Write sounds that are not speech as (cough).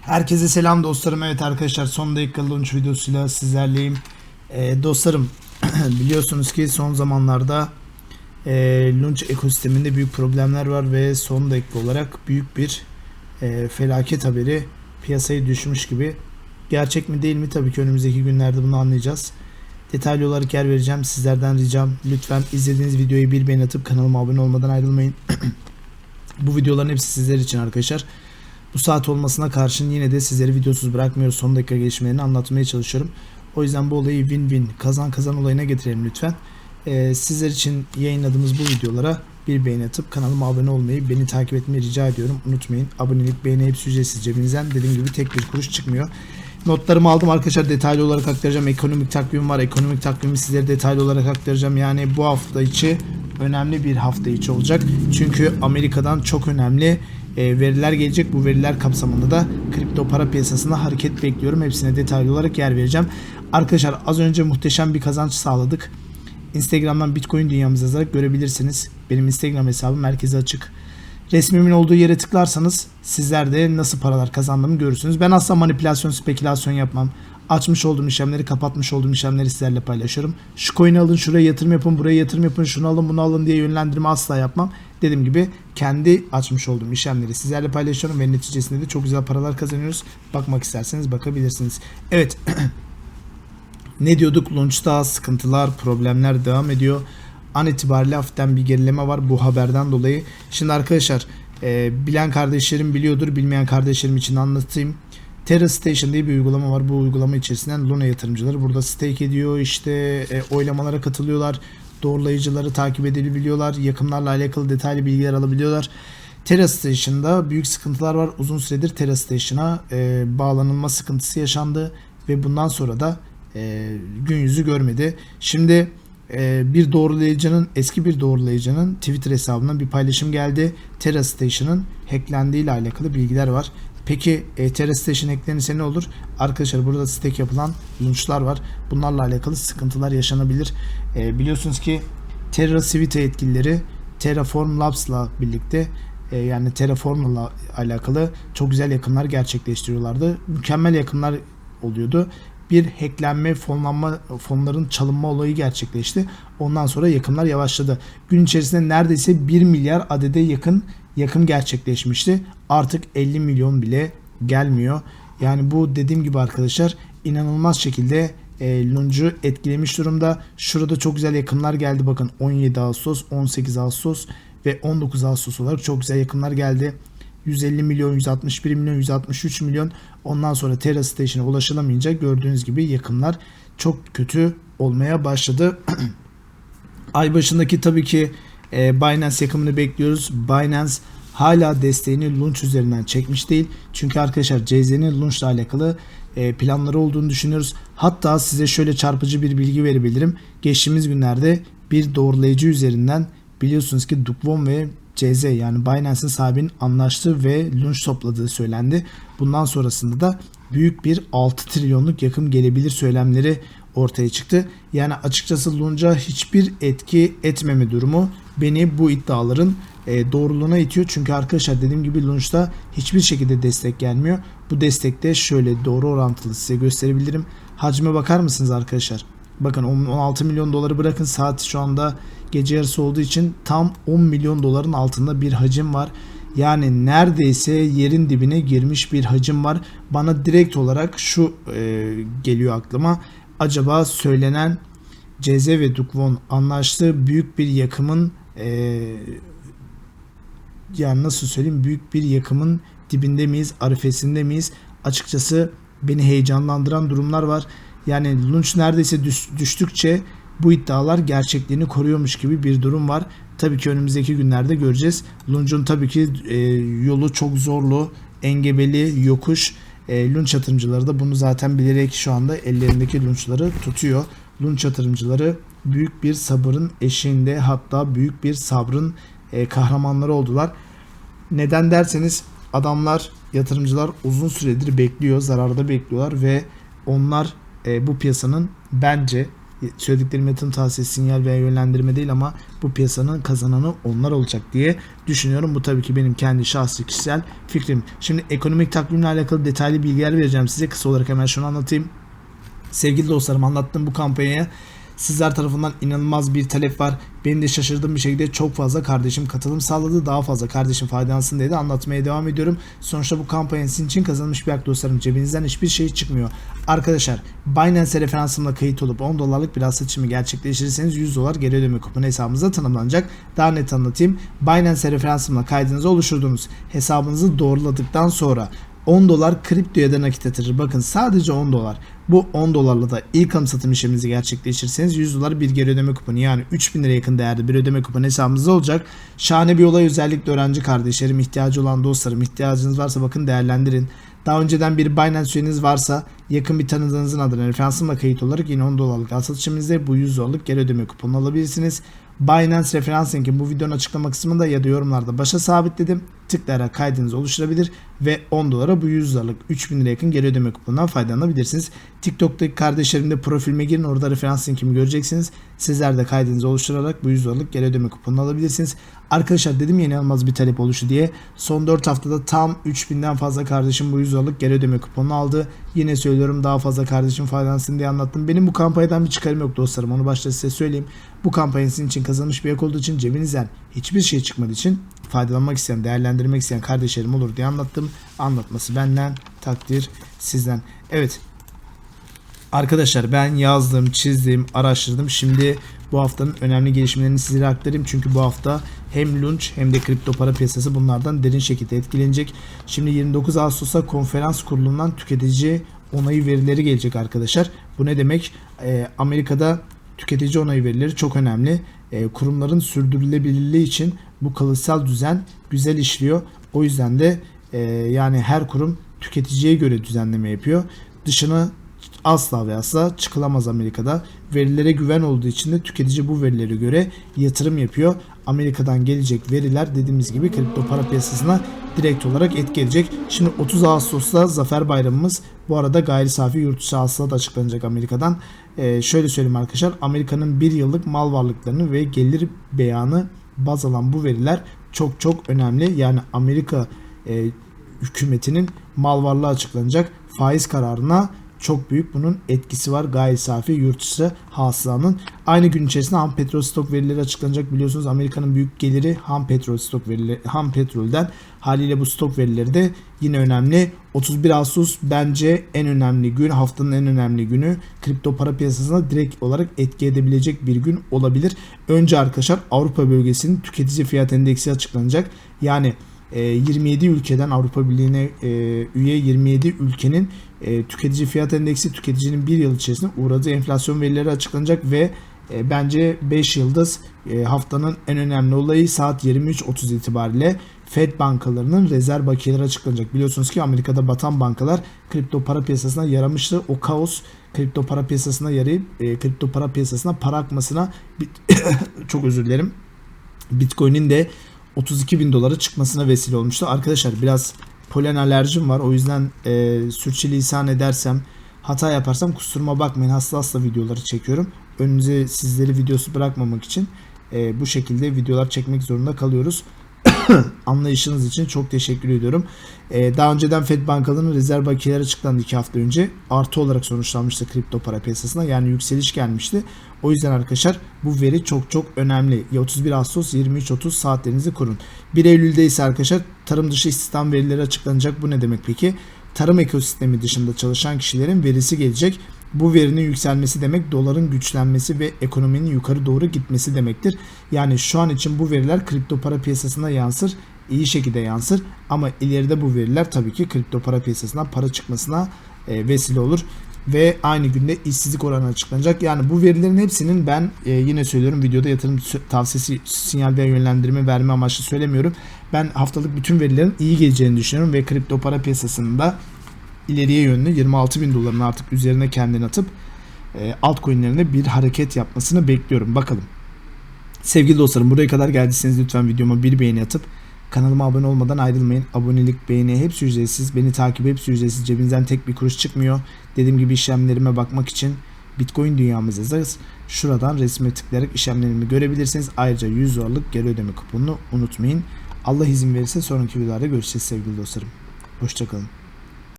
Herkese selam dostlarım. Evet arkadaşlar son dakika launch videosuyla sizlerleyim. Ee, dostlarım (clears throat) biliyorsunuz ki son zamanlarda e, launch ekosisteminde büyük problemler var ve son dakika olarak büyük bir e, felaket haberi piyasayı düşmüş gibi. Gerçek mi değil mi tabii ki önümüzdeki günlerde bunu anlayacağız. Detaylı olarak yer vereceğim. Sizlerden ricam lütfen izlediğiniz videoyu bir beğen atıp kanalıma abone olmadan ayrılmayın. (clears throat) Bu videoların hepsi sizler için arkadaşlar. Bu saat olmasına karşın yine de sizleri videosuz bırakmıyoruz. Son dakika gelişmelerini anlatmaya çalışıyorum. O yüzden bu olayı win-win kazan kazan olayına getirelim lütfen. Ee, sizler için yayınladığımız bu videolara bir beğeni atıp kanalıma abone olmayı, beni takip etmeyi rica ediyorum. Unutmayın. Abonelik, beğeni hepsi ücretsiz cebinizden. Dediğim gibi tek bir kuruş çıkmıyor. Notlarımı aldım arkadaşlar detaylı olarak aktaracağım. Ekonomik takvim var. Ekonomik takvimi sizlere detaylı olarak aktaracağım. Yani bu hafta içi önemli bir hafta içi olacak. Çünkü Amerika'dan çok önemli veriler gelecek. Bu veriler kapsamında da kripto para piyasasında hareket bekliyorum. Hepsine detaylı olarak yer vereceğim. Arkadaşlar az önce muhteşem bir kazanç sağladık. Instagram'dan Bitcoin dünyamızı yazarak görebilirsiniz. Benim Instagram hesabım merkeze açık. Resmimin olduğu yere tıklarsanız sizler de nasıl paralar kazandığımı görürsünüz. Ben asla manipülasyon, spekülasyon yapmam. Açmış olduğum işlemleri, kapatmış olduğum işlemleri sizlerle paylaşıyorum. Şu coin'i alın, şuraya yatırım yapın, buraya yatırım yapın, şunu alın, bunu alın diye yönlendirme asla yapmam. Dediğim gibi kendi açmış olduğum işlemleri sizlerle paylaşıyorum ve neticesinde de çok güzel paralar kazanıyoruz. Bakmak isterseniz bakabilirsiniz. Evet. (clears throat) ne diyorduk? Launch'ta sıkıntılar, problemler devam ediyor. An itibariyle hafiften bir gerileme var bu haberden dolayı. Şimdi arkadaşlar e, bilen kardeşlerim biliyordur. Bilmeyen kardeşlerim için anlatayım. Terra Station diye bir uygulama var. Bu uygulama içerisinden Luna yatırımcıları burada stake ediyor. işte e, oylamalara katılıyorlar. Doğrulayıcıları takip edebiliyorlar. Yakımlarla alakalı detaylı bilgiler alabiliyorlar. Terra Station'da büyük sıkıntılar var. Uzun süredir Terra Station'a e, bağlanılma sıkıntısı yaşandı. Ve bundan sonra da e, gün yüzü görmedi. Şimdi e, bir doğrulayıcının eski bir doğrulayıcının Twitter hesabından bir paylaşım geldi. Terra Station'ın hacklendiği ile alakalı bilgiler var. Peki e, Station hacklenirse ne olur? Arkadaşlar burada stake yapılan launchlar var. Bunlarla alakalı sıkıntılar yaşanabilir. E, biliyorsunuz ki Terra Civita yetkilileri Terraform Labs'la birlikte e, yani Terraform'la alakalı çok güzel yakınlar gerçekleştiriyorlardı. Mükemmel yakınlar oluyordu bir hacklenme, fonlanma, fonların çalınma olayı gerçekleşti. Ondan sonra yakımlar yavaşladı. Gün içerisinde neredeyse 1 milyar adede yakın yakım gerçekleşmişti. Artık 50 milyon bile gelmiyor. Yani bu dediğim gibi arkadaşlar inanılmaz şekilde e, Lunge'u etkilemiş durumda. Şurada çok güzel yakımlar geldi. Bakın 17 Ağustos, 18 Ağustos ve 19 Ağustos olarak çok güzel yakımlar geldi. 150 milyon, 161 milyon, 163 milyon. Ondan sonra Terra Station'a ulaşılamayınca gördüğünüz gibi yakınlar çok kötü olmaya başladı. (clears throat) Ay başındaki tabii ki e, Binance yakımını bekliyoruz. Binance hala desteğini launch üzerinden çekmiş değil. Çünkü arkadaşlar CZ'nin launch ile alakalı e, planları olduğunu düşünüyoruz. Hatta size şöyle çarpıcı bir bilgi verebilirim. Geçtiğimiz günlerde bir doğrulayıcı üzerinden biliyorsunuz ki Dukvon ve CZ yani Binance'ın sahibinin anlaştığı ve lunch topladığı söylendi. Bundan sonrasında da büyük bir 6 trilyonluk yakım gelebilir söylemleri ortaya çıktı. Yani açıkçası Lunch'a hiçbir etki etmeme durumu beni bu iddiaların e, doğruluğuna itiyor. Çünkü arkadaşlar dediğim gibi Lunch'ta hiçbir şekilde destek gelmiyor. Bu destekte şöyle doğru orantılı size gösterebilirim. Hacme bakar mısınız arkadaşlar? Bakın 16 milyon doları bırakın saat şu anda gece yarısı olduğu için tam 10 milyon doların altında bir hacim var. Yani neredeyse yerin dibine girmiş bir hacim var. Bana direkt olarak şu e, geliyor aklıma. Acaba söylenen CZ ve Dukvon anlaştığı büyük bir yakımın e, yani nasıl söyleyeyim büyük bir yakımın dibinde miyiz, arifesinde miyiz? Açıkçası beni heyecanlandıran durumlar var. Yani Lunch neredeyse düş, düştükçe bu iddialar gerçekliğini koruyormuş gibi bir durum var. Tabii ki önümüzdeki günlerde göreceğiz. Lunch'un tabii ki e, yolu çok zorlu, engebeli, yokuş. E, Lunch yatırımcıları da bunu zaten bilerek şu anda ellerindeki lunchları tutuyor. Lunch yatırımcıları büyük bir sabırın eşiğinde hatta büyük bir sabrın e, kahramanları oldular. Neden derseniz adamlar, yatırımcılar uzun süredir bekliyor, zararda bekliyorlar ve onlar e, bu piyasanın bence Söylediklerim yatırım tavsiyesi sinyal veya yönlendirme değil ama bu piyasanın kazananı onlar olacak diye düşünüyorum. Bu tabii ki benim kendi şahsi kişisel fikrim. Şimdi ekonomik takvimle alakalı detaylı bilgiler vereceğim size. Kısa olarak hemen şunu anlatayım. Sevgili dostlarım anlattığım bu kampanyaya sizler tarafından inanılmaz bir talep var. Benim de şaşırdığım bir şekilde çok fazla kardeşim katılım sağladı. Daha fazla kardeşim faydalansın diye de anlatmaya devam ediyorum. Sonuçta bu kampanya sizin için kazanmış bir hak dostlarım. Cebinizden hiçbir şey çıkmıyor. Arkadaşlar Binance referansımla kayıt olup 10 dolarlık bir seçimi gerçekleştirirseniz 100 dolar geri ödeme kuponu hesabınıza tanımlanacak. Daha net anlatayım. Binance referansımla kaydınızı oluşturduğunuz hesabınızı doğruladıktan sonra 10 dolar kriptoya da nakit yatırır. Bakın sadece 10 dolar. Bu 10 dolarla da ilk alım satım işleminizi gerçekleştirirseniz 100 dolar bir geri ödeme kuponu yani 3000 lira yakın değerde bir ödeme kuponu hesabınızda olacak. Şahane bir olay özellikle öğrenci kardeşlerim, ihtiyacı olan dostlarım, ihtiyacınız varsa bakın değerlendirin. Daha önceden bir Binance üyeniz varsa yakın bir tanıdığınızın adına referansımla kayıt olarak yine 10 dolarlık al satışımızda bu 100 dolarlık geri ödeme kuponu alabilirsiniz. Binance referans linki bu videonun açıklama kısmında ya da yorumlarda başa sabitledim. Tıklayarak kaydınızı oluşturabilir ve 10 dolara bu 100 dolarlık 3000 lira yakın geri ödeme kuponundan faydalanabilirsiniz. TikTok'taki kardeşlerim de profilime girin orada referans linkimi göreceksiniz. Sizler de kaydınızı oluşturarak bu 100 dolarlık geri ödeme kuponunu alabilirsiniz. Arkadaşlar dedim yeni almaz bir talep oluşu diye. Son 4 haftada tam 3000'den fazla kardeşim bu 100 dolarlık geri ödeme kuponunu aldı. Yine söylüyorum daha fazla kardeşim faydalansın diye anlattım. Benim bu kampanyadan bir çıkarım yok dostlarım. Onu başta size söyleyeyim. Bu kampanya sizin için kazanmış bir yak olduğu için cebinizden hiçbir şey çıkmadığı için faydalanmak isteyen, değerlendirmek isteyen kardeşlerim olur diye anlattım. Anlatması benden, takdir sizden. Evet. Arkadaşlar ben yazdım, çizdim, araştırdım. Şimdi bu haftanın önemli gelişmelerini sizlere aktarayım. Çünkü bu hafta hem Lunch hem de kripto para piyasası bunlardan derin şekilde etkilenecek. Şimdi 29 Ağustos'ta konferans kurulundan tüketici onayı verileri gelecek arkadaşlar. Bu ne demek? Ee, Amerika'da tüketici onayı verileri çok önemli. Ee, kurumların sürdürülebilirliği için bu kalıtsal düzen güzel işliyor. O yüzden de e, yani her kurum tüketiciye göre düzenleme yapıyor. Dışını asla ve asla çıkılamaz Amerika'da. Verilere güven olduğu için de tüketici bu verilere göre yatırım yapıyor. Amerika'dan gelecek veriler dediğimiz gibi kripto para piyasasına direkt olarak etki edecek. Şimdi 30 Ağustos'ta Zafer Bayramımız. Bu arada gayri safi yurt dışı hasıla da açıklanacak Amerika'dan. Ee, şöyle söyleyeyim arkadaşlar. Amerika'nın bir yıllık mal varlıklarını ve gelir beyanı baz alan bu veriler çok çok önemli. Yani Amerika e, hükümetinin mal varlığı açıklanacak. Faiz kararına çok büyük bunun etkisi var gayri safi yurt dışı hasılanın. Aynı gün içerisinde ham petrol stok verileri açıklanacak. Biliyorsunuz Amerika'nın büyük geliri ham petrol stok verileri ham petrolden. Haliyle bu stok verileri de yine önemli. 31 Ağustos bence en önemli gün, haftanın en önemli günü. Kripto para piyasasına direkt olarak etki edebilecek bir gün olabilir. Önce arkadaşlar Avrupa bölgesinin tüketici fiyat endeksi açıklanacak. Yani 27 e, ülkeden Avrupa Birliği'ne e, üye 27 ülkenin e, tüketici fiyat endeksi tüketicinin bir yıl içerisinde uğradığı enflasyon verileri açıklanacak ve bence 5 yıldız haftanın en önemli olayı saat 23.30 itibariyle Fed bankalarının rezerv bakiyeleri açıklanacak. Biliyorsunuz ki Amerika'da batan bankalar kripto para piyasasına yaramıştı. O kaos kripto para piyasasına yarayıp kripto para piyasasına para akmasına (coughs) çok özür dilerim. Bitcoin'in de 32 bin dolara çıkmasına vesile olmuştu. Arkadaşlar biraz polen alerjim var. O yüzden e, sürçülisan edersem hata yaparsam kusuruma bakmayın. Hasta hasta videoları çekiyorum. Önünüze sizleri videosu bırakmamak için e, bu şekilde videolar çekmek zorunda kalıyoruz. (coughs) Anlayışınız için çok teşekkür ediyorum. Ee, daha önceden Fed bankalarının rezerv bakiyeleri açıklandı 2 hafta önce. Artı olarak sonuçlanmıştı kripto para piyasasına. Yani yükseliş gelmişti. O yüzden arkadaşlar bu veri çok çok önemli. 31 Ağustos 23.30 saatlerinizi kurun. 1 Eylül'de ise arkadaşlar tarım dışı istihdam verileri açıklanacak. Bu ne demek peki? Tarım ekosistemi dışında çalışan kişilerin verisi gelecek. Bu verinin yükselmesi demek doların güçlenmesi ve ekonominin yukarı doğru gitmesi demektir. Yani şu an için bu veriler kripto para piyasasına yansır, iyi şekilde yansır ama ileride bu veriler tabii ki kripto para piyasasından para çıkmasına e, vesile olur ve aynı günde işsizlik oranı açıklanacak. Yani bu verilerin hepsinin ben e, yine söylüyorum videoda yatırım tavsiyesi sinyal ve yönlendirme verme amaçlı söylemiyorum. Ben haftalık bütün verilerin iyi geleceğini düşünüyorum ve kripto para piyasasında ileriye yönlü 26 bin doların artık üzerine kendini atıp e, altcoin'lerine bir hareket yapmasını bekliyorum. Bakalım. Sevgili dostlarım buraya kadar geldiyseniz lütfen videoma bir beğeni atıp kanalıma abone olmadan ayrılmayın. Abonelik, beğeni hepsi ücretsiz. Beni takip hepsi ücretsiz. Cebinizden tek bir kuruş çıkmıyor. Dediğim gibi işlemlerime bakmak için Bitcoin dünyamızda şuradan resme tıklayarak işlemlerimi görebilirsiniz. Ayrıca 100 dolarlık geri ödeme kuponunu unutmayın. Allah izin verirse sonraki videolarda görüşeceğiz sevgili dostlarım. Hoşçakalın.